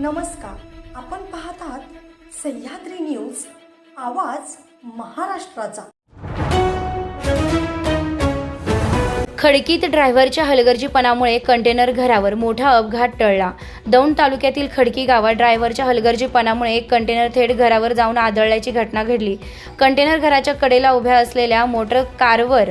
नमस्कार. आपण पाहत आहात सह्याद्री न्यूज आवाज महाराष्ट्राचा. खडकीत ड्रायव्हरच्या हलगर्जीपणामुळे कंटेनर घरावर मोठा अपघात टळला. दौंड तालुक्यातील खडकी गावात ड्रायव्हरच्या हलगर्जीपणामुळे एक कंटेनर थेट घरावर जाऊन आदळल्याची घटना घडली. कंटेनर घराच्या कडेला उभ्या असलेल्या मोटर कारवर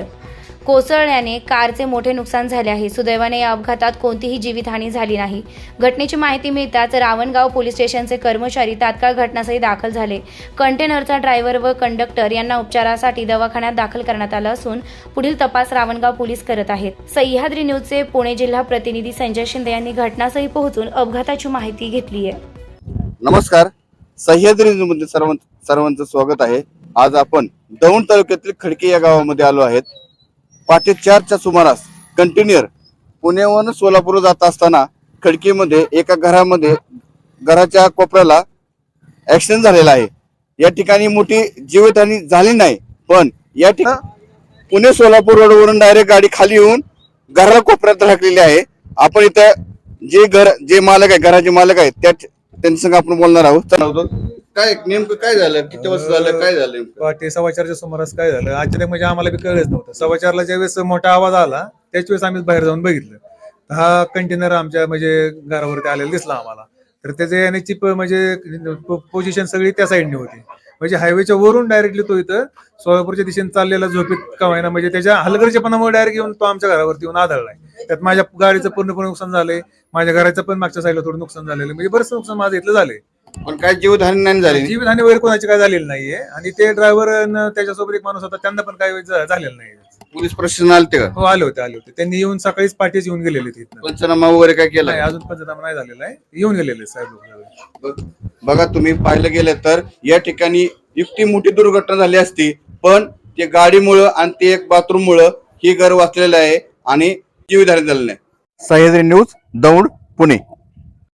कोसळल्याने कारचे मोठे नुकसान झाले आहे. सुदैवाने या अपघातात कोणतीही जीवितहानी झाली नाही. घटनेची माहिती मिळताच रावणगाव पोलीस स्टेशनचे कर्मचारी तात्काळ घटनास्थळी दाखल झाले. कंटेनरचा ड्रायव्हर व कंडक्टर यांना उपचारासाठी दवाखान्यात दाखल करण्यात आलं असून पुढील तपास रावणगाव पोलीस करत आहेत. सह्याद्री न्यूजचे पुणे जिल्हा प्रतिनिधी संजय शिंदे यांनी घटनास्थळी पोहोचून अपघाताची माहिती घेतली आहे. नमस्कार. सह्याद्री न्यूजमध्ये सर्वांचं स्वागत आहे. आज आपण दौंड तालुक्यातील खडके या गावामध्ये आलो आहेत. पहाटे चारच्या सुमारास कंटेनर पुण्यावरून सोलापूर जात असताना खडकीमध्ये एका घरामध्ये घराच्या कोपऱ्याला ऍक्सिडेंट झालेला आहे. या ठिकाणी मोठी जीवितहानी झाली नाही पण या ठिकाणी पुणे सोलापूर रोडवरून डायरेक्ट गाडी खाली येऊन घराला कोपऱ्यात राखलेली आहे. आपण इथं जे घर जे मालक आहे घराचे मालक आहेत त्या त्यांच्या संग आपण बोलणार आहोत. चालवतो काय नेमकं काय झालं? किती वर्ष झालं? काय झालं नेमकं? पहाटे सव्वा चारच्या सुमारास काय झालं? अचानक म्हणजे आम्हाला बी कळलंच नव्हतं. सव्वा चारला ज्यावेळेस मोठा आवाज आला त्याच वेळेस आम्ही बाहेर जाऊन बघितलं. तर हा कंटेनर आमच्या म्हणजे घरावरती आलेला दिसला आम्हाला. तर त्याचे येण्याची म्हणजे पोझिशन सगळी त्या साईडने होती. म्हणजे हायवेच्या वरून डायरेक्टली तो इथं सोलापूरच्या दिशेने चाललेला झोपेत कवायना म्हणजे त्याच्या हलगर्जीपणामुळे डायरेक्ट येऊन तो आमच्या घरावरती येऊन आदळलाय त्यात माझ्या गाडीचं पूर्णपणे नुकसान झालंय. माझ्या घराचं पण मागच्या साईडला थोडं नुकसान झालेलं म्हणजे बरंच नुकसान माझं इथलं झालंय. पण काय जीवधानी नाही झाली जीवितहानी वगैरे कोणाची काय झालेली नाहीये. आणि ते ड्रायव्हर त्याच्यासोबत एक माणूस होता त्यांना पण काय झालेलं नाही. पोलीस प्रशासन आलते का? हो आले होते आले होते. त्यांनी येऊन सकाळीच पाठीच येऊन गेलेले तिथं पंचनामा वगैरे काय केला नाही अजून पंचनामा नाही झालेला आहे. येऊन गेलेले साहेब. बघ- तुम्ही पाहिलं गेलं तर या ठिकाणी इतकी मोठी दुर्घटना झाली असती पण ते गाडीमुळं आणि ते एक बाथरूम मुळे ही घर वाचलेलं आहे आणि जीवितहानी झालं नाही. सह्याद्री न्यूज दौंड पुणे.